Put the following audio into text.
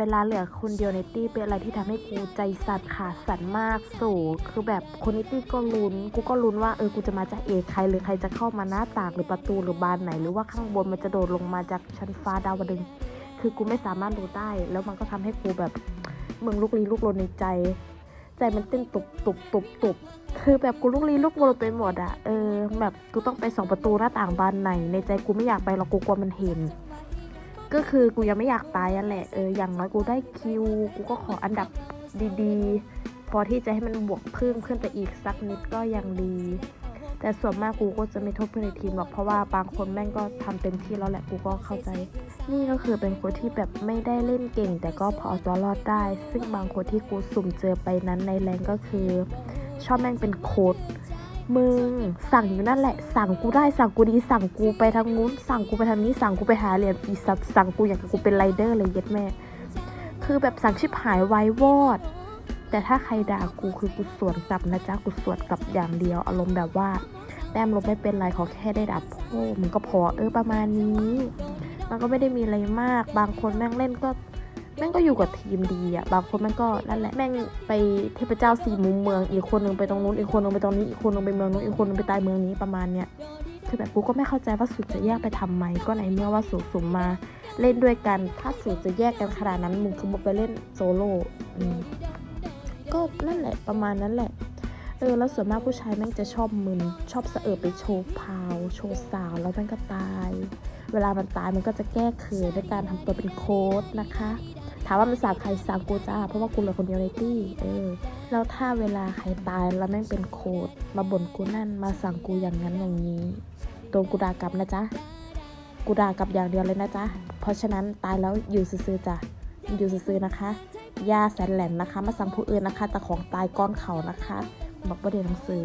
เวลาเหลือคนเดียวในตี้เป็นอะไรที่ทำให้กูใจสั่นขาสั่นมากสูคือแบบคนในตี้ก็ลุ้น กูก็ลุ้นว่าเออกูจะมาจากเอกใครหรือใครจะเข้ามาหน้าต่างหรือประตูหรือบานไหน หรือว่าข้างบนมันจะโดดลงมาจากชั้นฟ้าดาวดึง คือกูไม่สามารถรู้ได้ แล้วมันก็ทำให้กูแบบเมืองลุกลี้ลุกลนในใจ ใจมันเต้นตุบตุบตุบตุบคือแบบกูลุกลี้ลุกลนไปหมดอะเออแบบกูต้องไปสองประตูหน้าต่างบานไหน ในใจกูไม่อยากไปหรอกกูกลัวมันเห็น ก็คือกูยังไม่อยากตายอะแหละเอออย่างน้อยกูได้คิว กูก็ขออันดับดีๆ พอที่จะให้มันบวกเพิ่มขึ้นไปอีกสักนิดก็ยังดี แต่ส่วนมากกูก็จะไม่โทษเพื่อนในทีมหรอกเพราะว่าบางคนแม่งก็ทำเต็มที่แล้วแหละกูก็เข้าใจ นี่ก็คือเป็นคนที่แบบไม่ได้เล่นเก่ง แต่ก็พอเอาตัวรอดได้ ซึ่งบางคนที่กูสุ่มเจอไปนั้นในแรงก็คือ ชอบแม่งเป็นโค้ด มึงสั่งอยู่นั่นแหละ สั่งกูได้สั่งกูดีสั่งกูไปทางนู้นสั่งกูไปทางนี้สั่งกูไปหาเหรียญอีสัตว์สั่งกูอย่างกับกูเป็นไรเดอร์เลยเย็ดแม่ คือแบบสั่งชิบหายไว้วอด แต่ถ้าใครด่ากูคือกูสวนกลับนะจ๊ะกูสวนกลับอย่างเดียวอารมณ์แบบว่าแต้มลบไม่เป็นไรขอแค่ได้ด่าพ่อมันก็พอเออประมาณนี้ มันก็ไม่ได้มีอะไรมาก บางคนแม่งเล่นก็ แม่งก็อยู่กับทีมดีอะ บางคนแม่งก็นั่นแหละ แม่งไปเทพเจ้าสี่มุมเมือง อีกคนนึงไปตรงนู้น อีกคนนึงไปตรงนี้ อีกคนนึงไปเมืองนู้น อีกคนนึงไปใต้เมืองนี้ประมาณเนี้ย คือแบบกูก็ไม่เข้าใจว่าสูตรจะแยกไปทำไม ก็ในเมื่อว่าสูตรสุ่มมาเล่นด้วยกัน ถ้าสูตรจะแยกกันขนาดนั้นมึงคือมึงไปเล่นโซโล่ก็นั่นแหละประมาณนั้นแหละเออแล้วส่วนมากผู้ชายแม่งจะชอบมึนชอบเสเอิบไปโชว์พาว โชว์สาวแล้วแม่งก็ตาย เวลามันตายมันก็จะแก้เขินด้วยการทำตัวเป็นโค้ดนะคะ ถามว่ามันสาบใครสาบกูจ้าเพราะว่ากูเหลือคนเดียวในตี้เออแล้วถ้าเวลาใครตายแล้วแม่งเป็นโคดมาบ่นกูนั่นมาสั่งกูอย่างนั้นอย่างนี้โดนกูด่ากลับนะจ๊ะกูด่ากลับอย่างเดียวเลยนะจ๊ะเพราะฉะนั้นตายแล้วอยู่ซื่อๆจ้ะอยู่ซื่อๆนะคะยาแสนแหลมนะคะ มาสั่งผู้อื่นนะคะ แต่ของตายก้อนเขานะคะบอกว่าเรียนหนังสือ